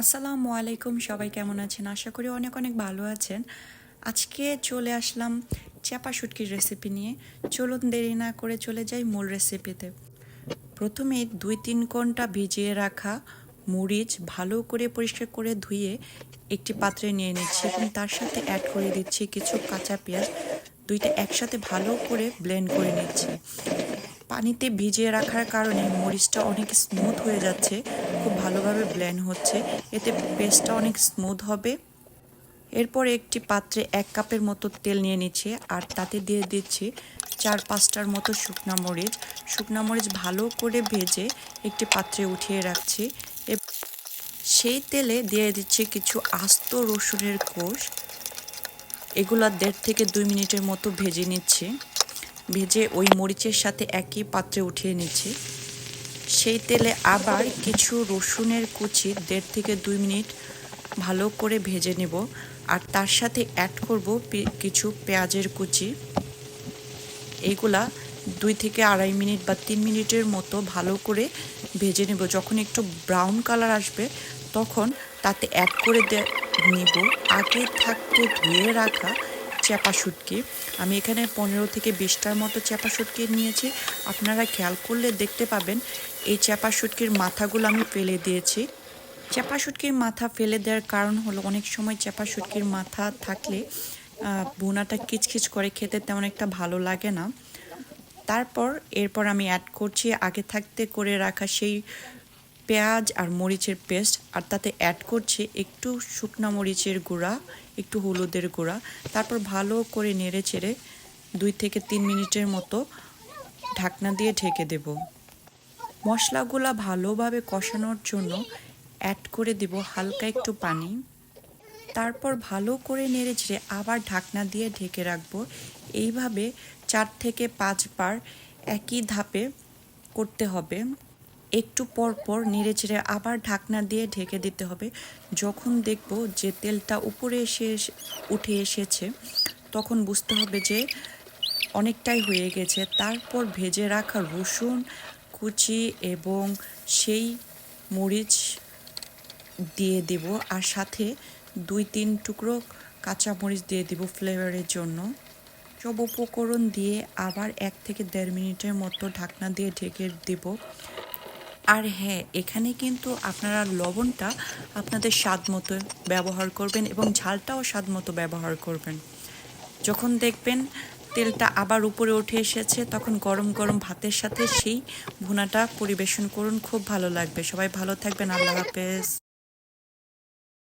আসসালামু আলাইকুম, সবাই কেমন আছেন? আশা করি অনেক অনেক ভালো আছেন। আজকে চলে আসলাম চাপা শুটকির রেসিপি নিয়ে। চলুন দেরি না করে চলে যাই মূল রেসিপিতে প্রথমে দুই তিন ঘণ্টা ভিজিয়ে রাখা মরিচ ভালো করে পরিষ্কার করে ধুয়ে একটি পাত্রে নিয়ে নিচ্ছি এবং তার সাথে অ্যাড করে দিচ্ছি কিছু কাঁচা পেঁয়াজ। দুইটা একসাথে ভালো করে ব্লেন্ড করে নিচ্ছি। পানিতে ভিজিয়ে রাখার কারণে মরিচটা অনেক স্মুথ হয়ে যাচ্ছে, খুব ভালোভাবে ব্লেন্ড হচ্ছে, এতে পেস্টটা অনেক স্মুথ হবে। এরপর একটি পাত্রে এক কাপের মতো তেল নিয়ে নিচ্ছি, আর তাতে দিয়ে দিচ্ছি চার পাঁচটার মতো শুকনা মরিচ। শুকনা মরিচ ভালো করে ভেজে একটি পাত্রে উঠিয়ে রাখছি। সেই তেলে দিয়ে দিচ্ছি কিছু আস্ত রসুনের কোষ। এগুলা দেড় থেকে দুই মিনিটের মতো ভেজে নিচ্ছি। ভেজে ওই মরিচের সাথে একই পাত্রে উঠিয়ে নিচ্ছি। সেই তেলে আবার কিছু রসুনের কুচি দেড় থেকে দুই মিনিট ভালো করে ভেজে নেব। আর তার সাথে অ্যাড করব কিছু পেঁয়াজের কুচি। এইগুলা দুই থেকে আড়াই মিনিট বা তিন মিনিটের মতো ভালো করে ভেজে নেব। যখন একটু ব্রাউন কালার আসবে, তখন তাতে অ্যাড করে নিব। আগে থাকতে ধুয়ে রাখা চ্যাপা শুটকি। আমি এখানে পনেরো থেকে বিশটার মতো চ্যাপা শুটকি নিয়েছি। আপনারা খেয়াল করলে দেখতে পাবেন, এই চ্যাপা শুটকির মাথাগুলো আমি ফেলে দিয়েছি। চ্যাপা শুটকির মাথা ফেলে দেওয়ার কারণ হলো, অনেক সময় চ্যাপা শুটকির মাথা থাকলে বোনাটা কিচকিচ করে খেতে তেমন একটা ভালো লাগে না। তারপর, এরপর আমি অ্যাড করছি আগে থাকতে করে রাখা সেই পেঁয়াজ আর মরিচের পেস্ট আর তাতে অ্যাড করছি একটু শুকনা মরিচের গুঁড়া। একটু হলুদের গুঁড়া, তারপর ভালো করে নেড়ে চেড়ে দুই থেকে তিন মিনিটের মতো ঢাকনা দিয়ে ঢেকে দেব। মশলাগুলা ভালোভাবে কষানোর জন্য অ্যাড করে দেব হালকা একটু পানি। তারপর ভালো করে নেড়ে চেড়ে আবার ঢাকনা দিয়ে ঢেকে রাখব। এইভাবে চার থেকে পাঁচবার একই ধাপে করতে হবে। একটু পর পর নেড়ে চেড়ে আবার ঢাকনা দিয়ে ঢেকে দিতে হবে। যখন দেখব যে তেলটা উপরে এসে এসে- উঠে এসেছে, তখন বুঝতে হবে যে অনেকটাই হয়ে গেছে। তারপর ভেজে রাখা রসুন, কুচি এবং সেই মরিচ দিয়ে দেব আর সাথে দুই তিন টুকরো কাঁচা মরিচ দিয়ে দেব ফ্লেভারের জন্য। সব উপকরণ দিয়ে আবার এক থেকে দেড় মিনিটের মতো ঢাকনা দিয়ে ঢেকে দেব। আর হ্যাঁ এখানে কিন্তু আপনারা লবণটা আপনাদের স্বাদ মতো ব্যবহার করবেন এবং ঝালটাও স্বাদ মতো ব্যবহার করবেন। যখন দেখবেন তেলটা আবার উপরে উঠে এসেছে, তখন গরম গরম ভাতের সাথে সেই ভুনাটা পরিবেশন করুন, খুব ভালো লাগবে। সবাই ভালো থাকবেন, আল্লাহ হাফেজ।